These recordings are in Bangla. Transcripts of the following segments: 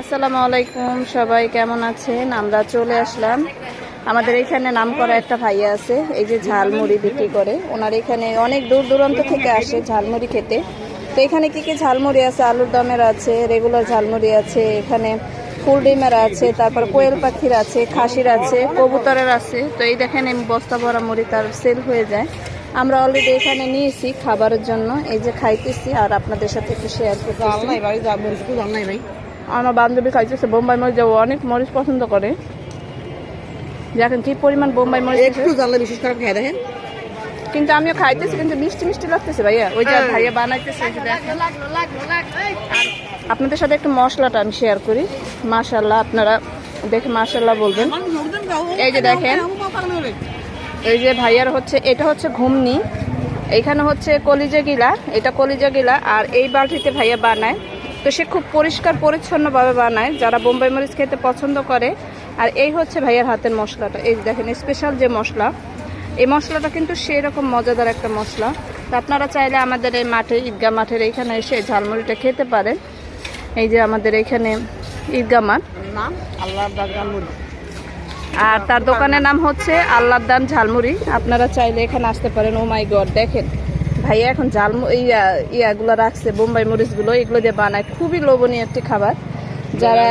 আসসালামু আলাইকুম, সবাই কেমন আছেন? আমরা চলে আসলাম। আমাদের এখানে নাম করা একটা ভাইয়া আছে, এই যে ঝালমুড়ি বিক্রি করে। ওনার এখানে অনেক দূর দূরান্ত থেকে আসে ঝালমুড়ি খেতে। তো এখানে কি কি ঝালমুড়ি আছে? আলুর দমের আছে, রেগুলার ঝালমুড়ি আছে, এখানে ফুল ডিমের আছে, তারপর কোয়েল পাখির আছে, খাসির আছে, কবুতরের আছে। তো এই দেখেন বস্তা ভরা মুড়ি তার সেল হয়ে যায়। আমরা অলরেডি এখানে নিয়েছি খাবারের জন্য। এই যে খাইতেছি আর আপনাদের সাথে একটু শেয়ার করতেছি। আমার বান্ধবী খাইতেছে বোম্বাই মরিচ ও অনেক মরিচ পছন্দ করে। দেখেন কি পরিমাণ বোম্বাই মরিচ একটু জানলে বিশেষ করে খেয়ে দেখেন। কিন্তু আমিও খাইতেছি কিন্তু মিষ্টি মিষ্টি লাগতেছে ভাইয়া। ওই যে ভাইয়া বানাইতেছে আপনাদের সাথে একটু মশলাটা আমি শেয়ার করি। মাশাল্লাহ আপনারা দেখে মাশাল্লাহ বলবেন। এই যে দেখেন। এই যে ভাইয়ার হচ্ছে এটা হচ্ছে ঘুমনি। এইখানে হচ্ছে কলিজা গিলা এটা কলিজা গিলা আর এই বালতিতে ভাইয়া বানায়। তো সে খুব পরিষ্কার পরিচ্ছন্নভাবে বানায় যারা বোম্বাই মরিচ খেতে পছন্দ করে। আর এই হচ্ছে ভাইয়ার হাতের মশলাটা। এই দেখেন স্পেশাল যে মশলা এই মশলাটা কিন্তু সেই রকম মজাদার একটা মশলা। তো আপনারা চাইলে আমাদের এই মাঠে ঈদগাহ মাঠের এইখানে এসে ঝালমুড়িটা খেতে পারেন। এই যে আমাদের এইখানে ঈদগাহ মাঠ। আর তার দোকানের নাম হচ্ছে আল্লাহদান ঝালমুড়ি। আপনারা চাইলে এখানে আসতে পারেন। ও মাই গড দেখেন। ভাইয়া এখন ঝালমু ইয়া ইয়াগুলো রাখছে বোম্বাই মরিচগুলো এগুলো দিয়ে বানায়। খুবই লোভনীয় একটি খাবার। যারা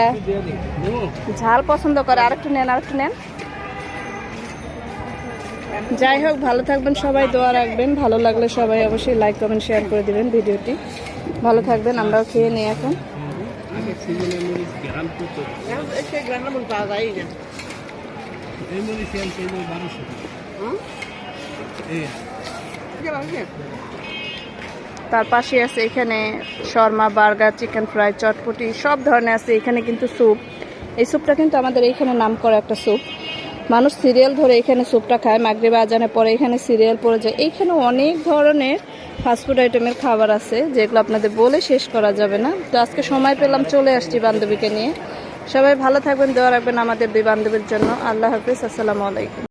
ঝাল পছন্দ করে আরেকটু নেন আরেকটু নেন। যাই হোক ভালো থাকবেন সবাই দোয়া রাখবেন। ভালো লাগলে সবাই অবশ্যই লাইক কমেন্ট শেয়ার করে দিবেন ভিডিওটি। ভালো থাকবেন আমরাও খেয়ে নিই এখন। এই। তার পাশে আছে এখানে শর্মা, বার্গার, চিকেন ফ্রাই, চটপটি, সব ধরনের আছে। এখানে কিন্তু স্যুপ। এই স্যুপটা কিন্তু আমাদের এইখানে নাম করা একটা স্যুপ। মানুষ সিরিয়াল ধরে এখানে স্যুপটা খায় মাগরিবে আজানের পরে এখানে সিরিয়াল পড়ে যায়। এইখানে অনেক ধরনের ফাস্টফুড আইটেমের খাবার আছে, যেগুলো আপনাদের বলে শেষ করা যাবে না। তো আজকে সময় পেলাম, চলে আসছি বান্ধবীকে নিয়ে। সবাই ভালো থাকবেন, দোয়া রাখবেন আমাদের দুই বান্ধবীর জন্য। আল্লাহ হাফিজ, আসসালামু আলাইকুম।